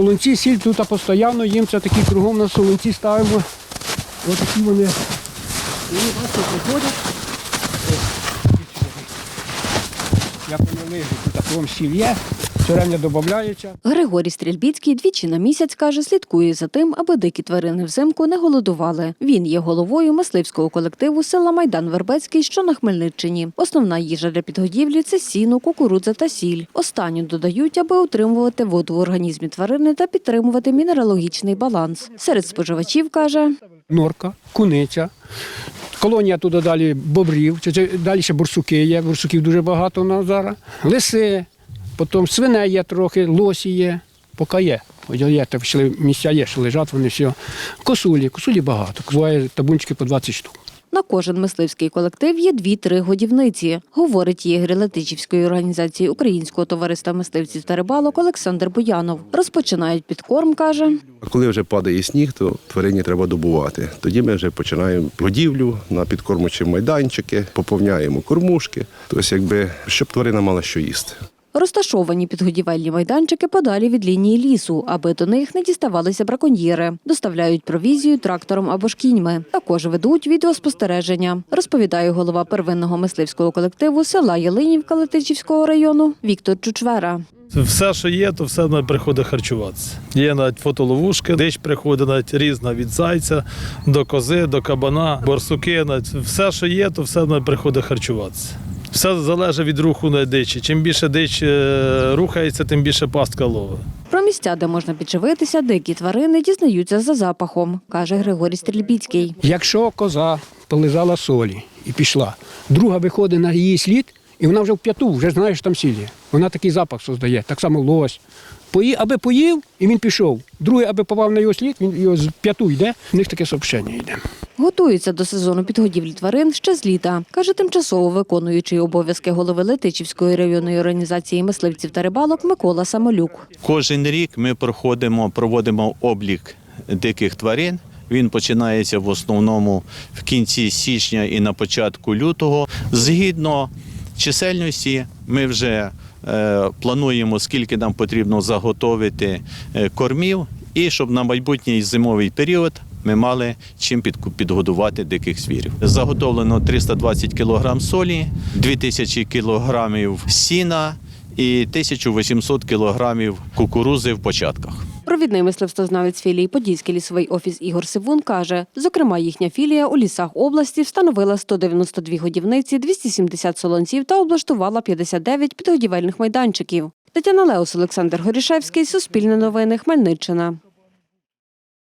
Солонці, сіль тут постійно їм це такі кругом на солонці ставимо. Ось такі вони. Вони бачите, приходять. Як вони лежать, тут кругом сіль є, время додається. Григорій Стрільбіцький двічі на місяць каже, слідкує за тим, аби дикі тварини взимку не голодували. Він є головою мисливського колективу села Майдан Вербецький, що на Хмельниччині. Основна їжа для підгодівлі це сіно, кукурудза та сіль. Останню додають, аби утримувати воду в організмі тварини та підтримувати мінералогічний баланс. Серед споживачів каже. норка, куниця. Колонія туди далі бобрів, далі ще бурсуки є, бурсуків дуже багато у нас зараз. Лиси, потім свиней є трохи, лосі є, поки є. Ось є, так пішли, місця є, що лежать вони все. Косулі, косулі багато, буває табунчики по 20 штук. На кожен мисливський колектив є дві-три годівниці, говорить єгрі Летичівської організації Українського товариства мисливців та рибалок Олександр Буянов. Розпочинають підкорм, каже. А коли вже падає сніг, то тварині треба добувати. Тоді ми вже починаємо годівлю на підкормочі майданчики, поповняємо кормушки. Тобто, якби щоб тварина мала що їсти. Розташовані підгодівельні майданчики подалі від лінії лісу, аби до них не діставалися браконьєри. Доставляють провізію трактором або ж кіньми. Також ведуть відеоспостереження, розповідає голова первинного мисливського колективу села Ялинівка Летичівського району Віктор Чучвера. Все, що є, то все приходить харчуватися. Є навіть фотоловушки, дич приходить навіть різна від зайця до кози, до кабана, борсуки. Навіть все, що є, то все приходить харчуватися. Все залежить від руху на дичі. Чим більше дич е, рухається, тим більше пастка ловить. Про місця, де можна підживитися, дикі тварини дізнаються за запахом, каже Григорій Стрільбіцький. Якщо коза полизала солі і пішла, друга виходить на її слід, і вона вже в п'яту, вже знає, що там сілі. Вона такий запах создає, так само лось. Пої, аби поїв, і він пішов. Другий, аби попав на його слід, він його з п'яту йде, в них таке сообщення йде. Готуються до сезону підгодівлі тварин ще з літа, каже тимчасово виконуючий обов'язки голови Летичівської районної організації мисливців та рибалок Микола Самолюк. Кожен рік ми проходимо, проводимо облік диких тварин. Він починається в основному в кінці січня і на початку лютого. Згідно чисельності, ми вже е, плануємо, скільки нам потрібно заготовити е, кормів, і щоб на майбутній зимовий період ми мали чим підгодувати диких звірів. Заготовлено 320 кг солі, 2000 кг сіна і 1800 кг кукурузи в початках. Провідний мисливствознавець філії Подільський лісовий офіс Ігор Сивун каже, зокрема, їхня філія у лісах області встановила 192 годівниці, 270 солонців та облаштувала 59 підгодівельних майданчиків. Тетяна Леус, Олександр Горішевський, Суспільне новини, Хмельниччина.